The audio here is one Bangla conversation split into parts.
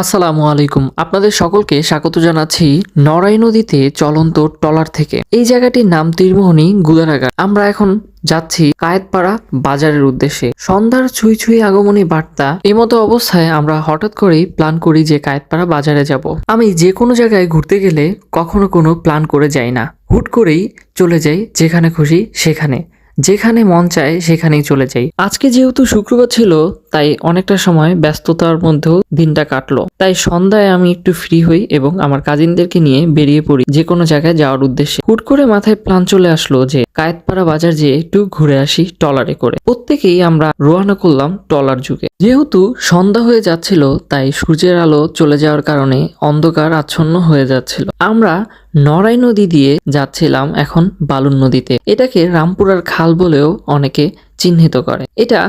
আসসালামু আলাইকুম। আপনাদের সকলকে স্বাগত জানাচ্ছি নড়াই নদীতে চলন্ত ট্রলার থেকে। এই জায়গাটির নাম তীরমোহনী গুদারাঘাট। আমরা এখন যাচ্ছি কায়েতপাড়া বাজারের উদ্দেশ্যে। সন্ধ্যার ছুঁই ছুঁই আগমনী বার্তা। এমতো অবস্থায় আমরা হঠাৎ করেই প্ল্যান করি যে কায়েতপাড়া বাজারে যাব। আমি যে কোনো জায়গায় ঘুরতে গেলে কখনো কোনো প্ল্যান করে যাই না। হুট করেই চলে যাই যেখানে খুশি সেখানে। যেখানে মন চায় সেখানেই চলে যাই। আজকে যেহেতু শুক্রবার ছিল তাই অনেকটা সময় ব্যস্ততার মধ্যেও দিনটা কাটলো। তাই সন্ধ্যায় আমি একটু ফ্রি হই এবং আমার কাজিনদেরকে নিয়ে বেরিয়ে পড়ি যে কোনো জায়গায় যাওয়ার উদ্দেশ্যে। হুট করে মাথায় প্ল্যান চলে আসলো যে কায়েতপাড়া বাজার যেয়ে একটু ঘুরে আসি টলারে করে। প্রত্যেকেই আমরা রোয়ানা করলাম টলার যুগে। যেহেতু সন্ধ্যা হয়ে যাচ্ছিল, তাই সূর্যের আলো চলে যাওয়ার কারণে অন্ধকার আচ্ছন্ন হয়ে যাচ্ছিল। আমরা নড়াই নদী দিয়ে যাচ্ছিলাম এখন বালুন নদীতে। এটাকে রামপুরার খাল বলেও অনেকে চিহ্নিত করে। এটা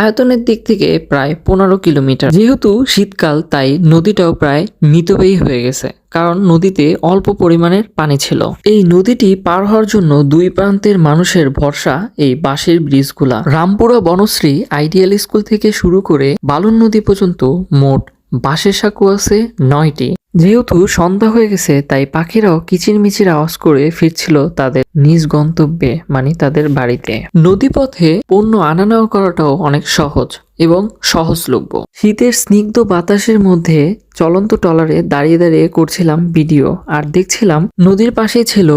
আয়তনের দিক থেকে প্রায় পনেরো কিলোমিটার। যেহেতু শীতকাল, তাই নদীটাও প্রায় মিতব্যয়ী হয়ে গেছে, কারণ নদীতে অল্প পরিমাণের পানি ছিল। এই নদীটি পার হওয়ার জন্য দুই প্রান্তের মানুষের ভরসা এই বাঁশের ব্রিজগুলা। রামপুরা বনশ্রী আইডিয়াল স্কুল থেকে শুরু করে বালুন নদী পর্যন্ত মোট বাঁশের সাঁকু আছে নয়টি। যেহেতু সন্ধ্যা হয়ে গেছে, তাই পাখিরাও কিচিরমিচির আওয়াজ করে ফিরছিল তাদের। নিজ গন্তব্যে মানে তাদের বাড়িতে। নদীপথে পণ্য আনা নেওয়া করাটাও অনেক সহজ এবং সহজলভ্য। শীতের স্নিগ্ধ বাতাসের মধ্যে চলন্ত টলারে দাঁড়িয়ে দাঁড়িয়ে করছিলাম ভিডিও, আর দেখছিলাম নদীর পাশেই ছিল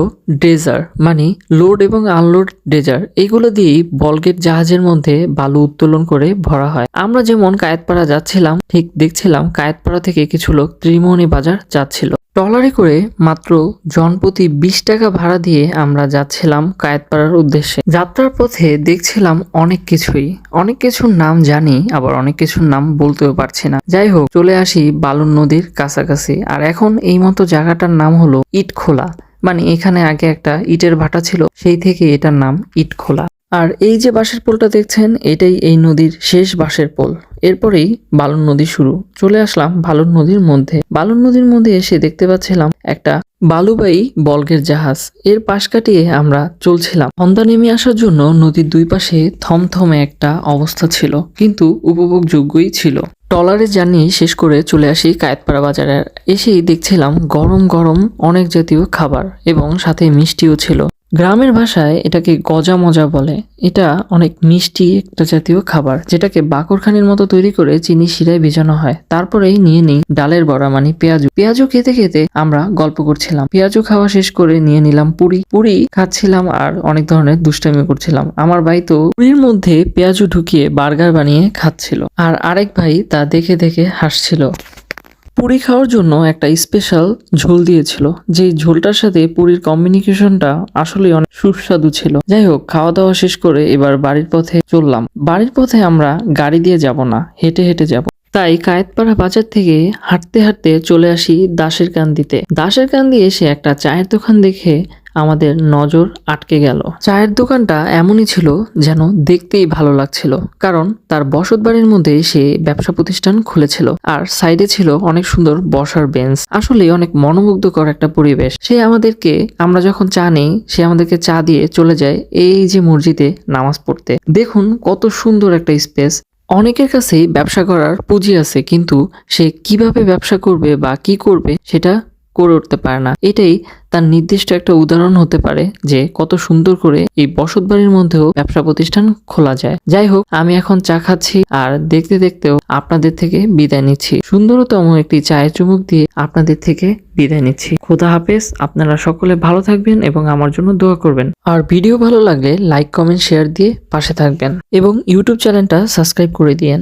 ড্রেজার মানে লোড এবং আনলোড ড্রেজার এগুলো দিয়েই বলগেট জাহাজের মধ্যে বালু উত্তোলন করে ভরা হয়। আমরা যেমন কায়েতপাড়া যাচ্ছিলাম, ঠিক দেখছিলাম কায়েতপাড়া থেকে কিছু লোক ত্রিমোহনী বাজার যাচ্ছিল। ট্রলারে করে মাত্র জনপ্রতি বিশ টাকা ভাড়া দিয়ে আমরা যাচ্ছিলাম কায়েতপাড়ার উদ্দেশ্যে। যাত্রার পথে দেখছিলাম অনেক কিছুই। অনেক কিছুর নাম জানি, আবার অনেক কিছুর নাম বলতেও পারছি না। যাই হোক, চলে আসি বালুন নদীর কাছাকাছি। আর এখন এই মতো জায়গাটার নাম হলো ইটখোলা। মানে এখানে আগে একটা ইটের ভাটা ছিল, সেই থেকে এটার নাম ইটখোলা। আর এই যে বাঁশের পোলটা দেখছেন, এটাই এই নদীর শেষ বাঁশের পোল। এরপরেই বালুন নদী শুরু। চলে আসলাম বালুন নদীর মধ্যে। বালুন নদীর মধ্যে এসে দেখতে পাচ্ছিলাম একটা বালুবাহী বলগের জাহাজ। এর পাশ কাটিয়ে আমরা চলছিলাম। সন্ধ্যা নেমে আসার জন্য নদীর দুই পাশে থমথমে একটা অবস্থা ছিল, কিন্তু উপভোগযোগ্যই ছিল। টলারে জার্নি শেষ করে চলে আসি কায়েতপাড়া বাজারে। এসেই দেখছিলাম গরম গরম অনেক জাতীয় খাবার এবং সাথে মিষ্টিও ছিল। গ্রামের ভাষায় এটাকে গজা মজা বলে। এটা অনেক মিষ্টি একটা জাতীয় খাবার, যেটাকে বাকরখানির মতো তৈরি করে চিনি শিরায় ভেজানো হয়। তারপরেই নিয়ে নিই ডালের বড়া মানে পেঁয়াজু। পেঁয়াজু খেতে খেতে আমরা গল্প করছিলাম। পেঁয়াজু খাওয়া শেষ করে নিয়ে নিলাম পুরি। পুরি খাচ্ছিলাম আর অনেক ধরনের দুষ্টামি করছিলাম। আমার ভাই তো পুরীর মধ্যে পেঁয়াজু ঢুকিয়ে বার্গার বানিয়ে খাচ্ছিল। আর আরেক ভাই তা দেখে দেখে হাসছিল। পুরি খাওয়ার জন্য একটা স্পেশাল ঝোল দিয়েছিল। যে ঝোলটার সাথে পুরীর কমিউনিকেশনটা আসলে অনেক সুস্বাদু ছিল। যাই হোক খাওয়া দাওয়া শেষ করে এবার বাড়ির পথে চললাম। বাড়ির পথে আমরা গাড়ি দিয়ে যাব না, হেঁটে হেঁটে যাব। তাই কায়েতপাড়া বাজার থেকে হাঁটতে হাঁটতে চলে আসি দাসের কান্দিতে। দাসের কান্দি এসে একটা চায়ের দোকান দেখে আমাদের নজর আটকে গেল। চায়ের দোকানটা এমনই ছিল যেন দেখতেই ভালো লাগছিল, কারণ তার বসত বাড়ির মধ্যে সে ব্যবসা প্রতিষ্ঠান খুলেছিল, আর সাইডে ছিল অনেক সুন্দর বসার বেঞ্চ। আসলে অনেক মনোমুগ্ধকর একটা পরিবেশ। সে আমাদেরকে, আমরা যখন চা নেই, সে আমাদেরকে চা দিয়ে চলে যায় এই যে মসজিদে নামাজ পড়তে। দেখুন কত সুন্দর একটা স্পেস। অনেকের কাছেই ব্যবসা করার পুঁজি আছে, কিন্তু সে কীভাবে ব্যবসা করবে বা কি করবে, সেটা করে উঠতে পারে না। এটাই তার নির্দিষ্ট একটা উদাহরণ হতে পারে যে কত সুন্দর করে এই বসত বাড়ির মধ্যেও ব্যবসা প্রতিষ্ঠান খোলা যায়। যাই হোক, আমি এখন চা খাচ্ছি আর দেখতে দেখতেও আপনাদের থেকে বিদায় নিচ্ছি। সুন্দরতম একটি চায়ের চুমুক দিয়ে আপনাদের থেকে বিদায় নিচ্ছি। খোদা হাফেজ, আপনারা সকলে ভালো থাকবেন এবং আমার জন্য দোয়া করবেন। আর ভিডিও ভালো লাগলে লাইক, কমেন্ট, শেয়ার দিয়ে পাশে থাকবেন এবং ইউটিউব চ্যানেলটা সাবস্ক্রাইব করে দিয়েন।